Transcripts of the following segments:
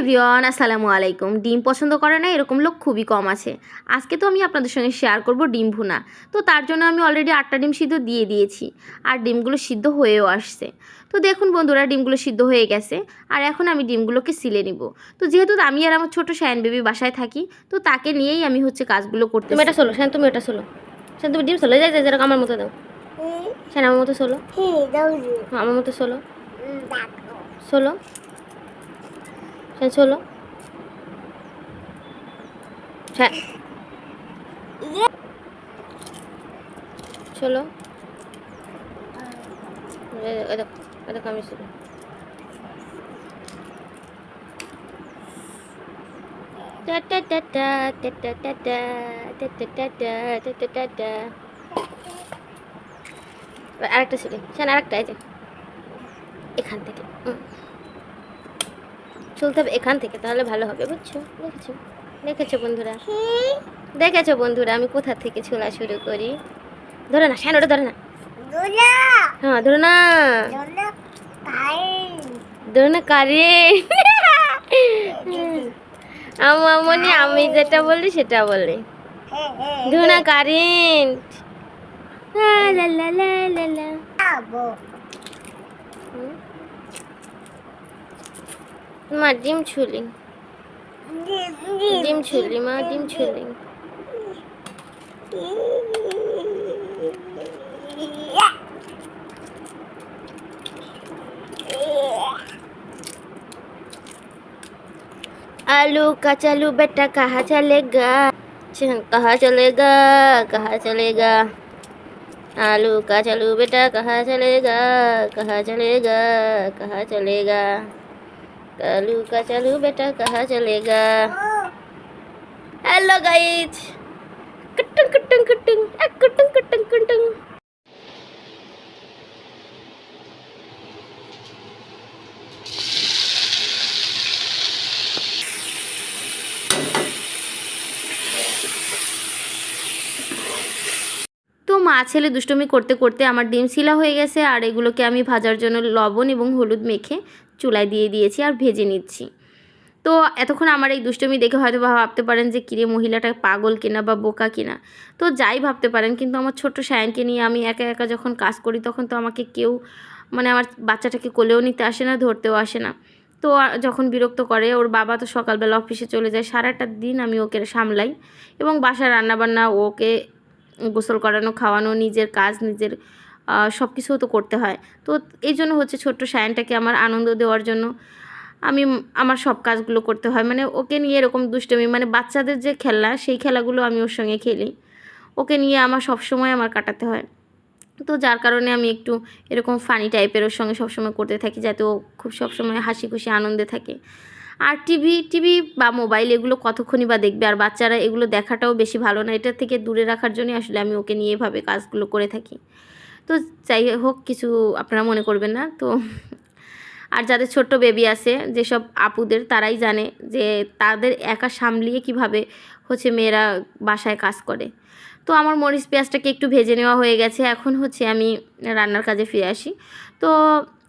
Everyone আসসালামু আলাইকুম। ডিম পছন্দ করে না এরকম লোক খুবই কম আছে। আজকে তো আমি আপনাদের সঙ্গে শেয়ার করব ডিম ভুনা। তো তার জন্য আমি অলরেডি আটটা ডিম সিদ্ধ দিয়ে দিয়েছি আর ডিমগুলো সিদ্ধ হয়েও আসছে। তো দেখুন বন্ধুরা ডিমগুলো সিদ্ধ হয়ে গেছে আর এখন আমি ডিমগুলোকে সিলে নিব। তো যেহেতু আমি আর আমার ছোটো শায়ন বেবি বাসায় থাকি তো তাকে নিয়েই আমি হচ্ছে কাজগুলো করতে তুমি এটা সোলো শান তুমি এটা সোলো। শান তুমি ডিম সোলো যাই যাই যেরকম আমার মতো দাও। শ্যান আমার মতো সোলো। হ্যাঁ, আমার মতো সোলো। সোলো। হ্যাঁ চলো হ্যাঁ চলো দেখো আমি শুধু আরেকটা ছিল সেখানে আরেকটা এখান থেকে চলতে হবে এখান থেকে তাহলে ভালো হবে বুঝছ? দেখেছ? দেখেছ বন্ধুরা? দেখেছ বন্ধুরা আমি কোথা থেকে ছোলা শুরু করি? ধরে না ওটা ধরে না। হ্যাঁ ধরে না। ধরে না কারে আমার মনে আমি যেটা বলি সেটা বলে। ধুনা কারেন্ট। লা লা লা লা লা। মা ডিম ছুলি ডিম ছুলি মা ডিম ছুলি आलू कचालू बेटा कहाँ चलेगा चल, कहाँ चलेगा कहाँ चलेगा आलू कचालू बेटा कहाँ चलेगा कहाँ चलेगा कहाँ चलेगा चलू का चलू बेटा কাহা चलेगा हेलो গাইজ कटंग कटंग कटंग एक कटंग कटंग कटंग মা ছেলে দুষ্টমি করতে করতে আমার ডিম শিলা হয়ে গেছে, আর এগুলোকে আমি ভাজার জন্য লবণ এবং হলুদ মেখে চুলায় দিয়ে দিয়েছি আর ভেজে নিচ্ছি। তো এতক্ষণ আমার এই দুষ্টমি দেখে হয়তো বা ভাবতে পারেন যে, কিরে মহিলাটা পাগল কিনা বা বোকা কিনা? তো যাই ভাবতে পারেন, কিন্তু আমার ছোট্ট সায়নকে নিয়ে আমি একা একা যখন কাজ করি, তখন তো আমাকে কেউ মানে আমার বাচ্চাটাকে কোলেও নিতে আসে না, ধরতেও আসে না। তো যখন বিরক্ত করে, ওর বাবা তো সকালবেলা অফিসে চলে যায়, সারাটা দিন আমি ওকে সামলাই এবং বাসার রান্নাবান্না, ওকে গোসল করানো, খাওয়ানো, নিজের কাজ, নিজের সব কিছুও তো করতে হয়। তো এই জন্য হচ্ছে ছোট্ট সায়নটাকে আমার আনন্দ দেওয়ার জন্য আমি আমার সব কাজগুলো করতে হয়। মানে ওকে নিয়ে এরকম দুষ্টমি মানে বাচ্চাদের যে খেলা সেই খেলাগুলো আমি ওর সঙ্গে খেলি। ওকে নিয়ে আমার সব সময় আমার কাটাতে হয়। তো যার কারণে আমি একটু এরকম ফানি টাইপের ওর সঙ্গে সবসময় করতে থাকি, যাতে ও খুব সবসময় হাসি খুশি আনন্দে থাকে। আর টিভি টিভি বা মোবাইল এগুলো কতক্ষণই বা দেখবে? আর বাচ্চারা এগুলো দেখাটাও বেশি ভালো না। এটার থেকে দূরে রাখার জন্যই আসলে আমি ওকে নিয়ে এভাবে কাজগুলো করে থাকি। তো যাই হোক, কিছু আপনারা মনে করবেন না। তো আর যাদের ছোট্ট বেবি আছে, যেসব আপুদের, তারাই জানে যে তাদের একা সামলিয়ে কীভাবে হচ্ছে মেয়েরা বাসায় কাজ করে। তো আমার মরিচ পেঁয়াজটাকে একটু ভেজে নেওয়া হয়ে গেছে। এখন হচ্ছে আমি রান্নার কাজে ফিরে আসি। তো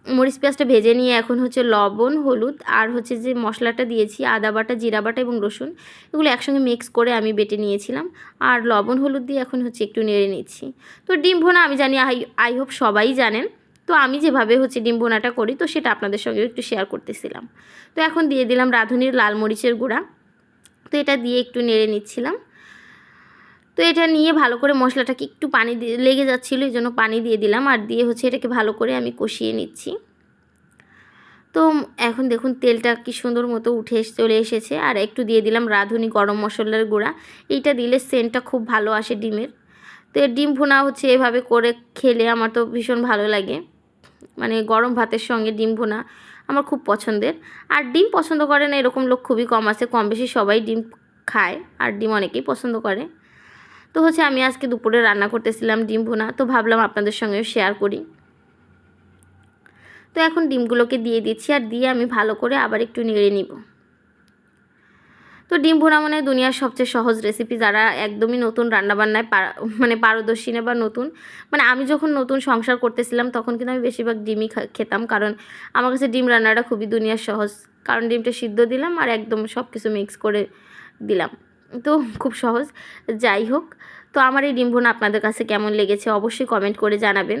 মরিচ পেঁয়াজটা ভেজে নিয়ে এখন হচ্ছে লবণ, হলুদ আর হচ্ছে যে মশলাটা দিয়েছি, আদা বাটা, জিরা বাটা এবং রসুন, এগুলো একসঙ্গে মিক্স করে আমি বেটে নিয়েছিলাম আর লবণ, হলুদ দিয়ে এখন হচ্ছে একটু নেড়ে নিচ্ছি। তো ডিম ভোনা আমি জানি, আই আই হোপ সবাই জানেন। তো আমি যেভাবে হচ্ছে ডিম ভোনাটা করি, তো সেটা আপনাদের সঙ্গে একটু শেয়ার করতেছিলাম। তো এখন দিয়ে দিলাম রাঁধুনির লাল মরিচের গুঁড়া। তো এটা দিয়ে একটু নেড়ে নিচ্ছিলাম। তো এটা নিয়ে ভালো করে মশলাটাকে একটু পানি দিয়ে, লেগে যাচ্ছিল, এই জন্য পানি দিয়ে দিলাম। আর দিয়ে হচ্ছে এটাকে ভালো করে আমি কষিয়ে নিচ্ছি। তো এখন দেখুন তেলটা কি সুন্দর মতো উঠে চলে এসেছে। আর একটু দিয়ে দিলাম রাঁধুনি গরম মশলার গুঁড়া। এইটা দিলে সেন্টটা খুব ভালো আসে ডিমের। তো এর ডিম ভুনা হচ্ছে এভাবে করে খেলে আমার তো ভীষণ ভালো লাগে। মানে গরম ভাতের সঙ্গে ডিম ভুনা আমার খুব পছন্দের। আর ডিম পছন্দ করে না, এরকম লোক খুবই কম আছে। কম বেশি সবাই ডিম খায়। আর ডিম অনেকেই পছন্দ করে। তো হচ্ছে আমি আজকে দুপুরে রান্না করতেছিলাম ডিম ভুনা, তো ভাবলাম আপনাদের সঙ্গেও শেয়ার করি। তো এখন ডিমগুলোকে দিয়ে দিচ্ছি আর দিয়ে আমি ভালো করে আবার একটু নেড়ে নিব। তো ডিম ভোনা মানে দুনিয়ার সবচেয়ে সহজ রেসিপি যারা একদমই নতুন রান্নাবান্নায় মানে পারদর্শী না বা নতুন মানে আমি যখন নতুন সংসার করতেছিলাম তখন কিন্তু আমি বেশিরভাগ ডিমই খেতাম কারণ আমার কাছে ডিম রান্নাটা খুবই দুনিয়ার সহজ। কারণ ডিমটা সিদ্ধ দিলাম আর একদম সব কিছু মিক্স করে দিলাম। তো খুব সহজ। যাই হোক, তো আমার এই ডিম আপনাদের কাছে কেমন লেগেছে অবশ্যই কমেন্ট করে জানাবেন।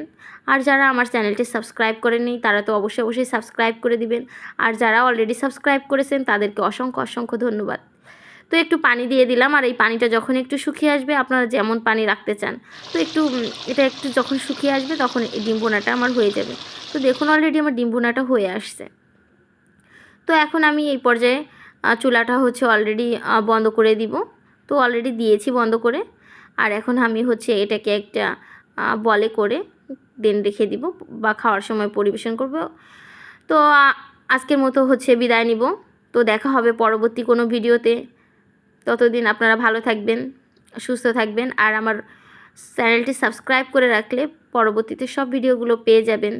আর যারা আমার চ্যানেলটি সাবস্ক্রাইব করেনি তারা তো অবশ্যই অবশ্যই সাবস্ক্রাইব করে দিবেন। আর যারা অলরেডি সাবস্ক্রাইব করেছেন, তাদেরকে অসংখ্য অসংখ্য ধন্যবাদ। তো একটু পানি দিয়ে দিলাম, আর এই পানিটা যখন একটু শুকিয়ে আসবে, আপনারা যেমন পানি রাখতে চান, তো একটু এটা একটু যখন শুকিয়ে আসবে, তখন এই ডিম ভোনাটা আমার হয়ে যাবে। তো দেখুন অলরেডি আমার ডিম ভোনাটা হয়ে আসছে। তো এখন আমি এই পর্যায়ে চুলাটা হচ্ছে অলরেডি বন্ধ করে দিব। তো অলরেডি দিয়েছি বন্ধ করে। আর এখন আমি হচ্ছে এটাকে একটা বলে করে দেন রেখে দিব বা খাওয়ার সময় পরিবেশন করব। তো আজকের মতো হচ্ছে বিদায় নিব। তো দেখা হবে পরবর্তী কোনো ভিডিওতে। ততদিন আপনারা ভালো থাকবেন, সুস্থ থাকবেন। আর আমার চ্যানেলটি সাবস্ক্রাইব করে রাখলে পরবর্তীতে সব ভিডিওগুলো পেয়ে যাবেন।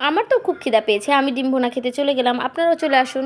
আমার তো খুব খিদা পেয়েছে, আমি ডিম ভোনা খেতে চলে গেলাম। আপনারাও চলে আসুন।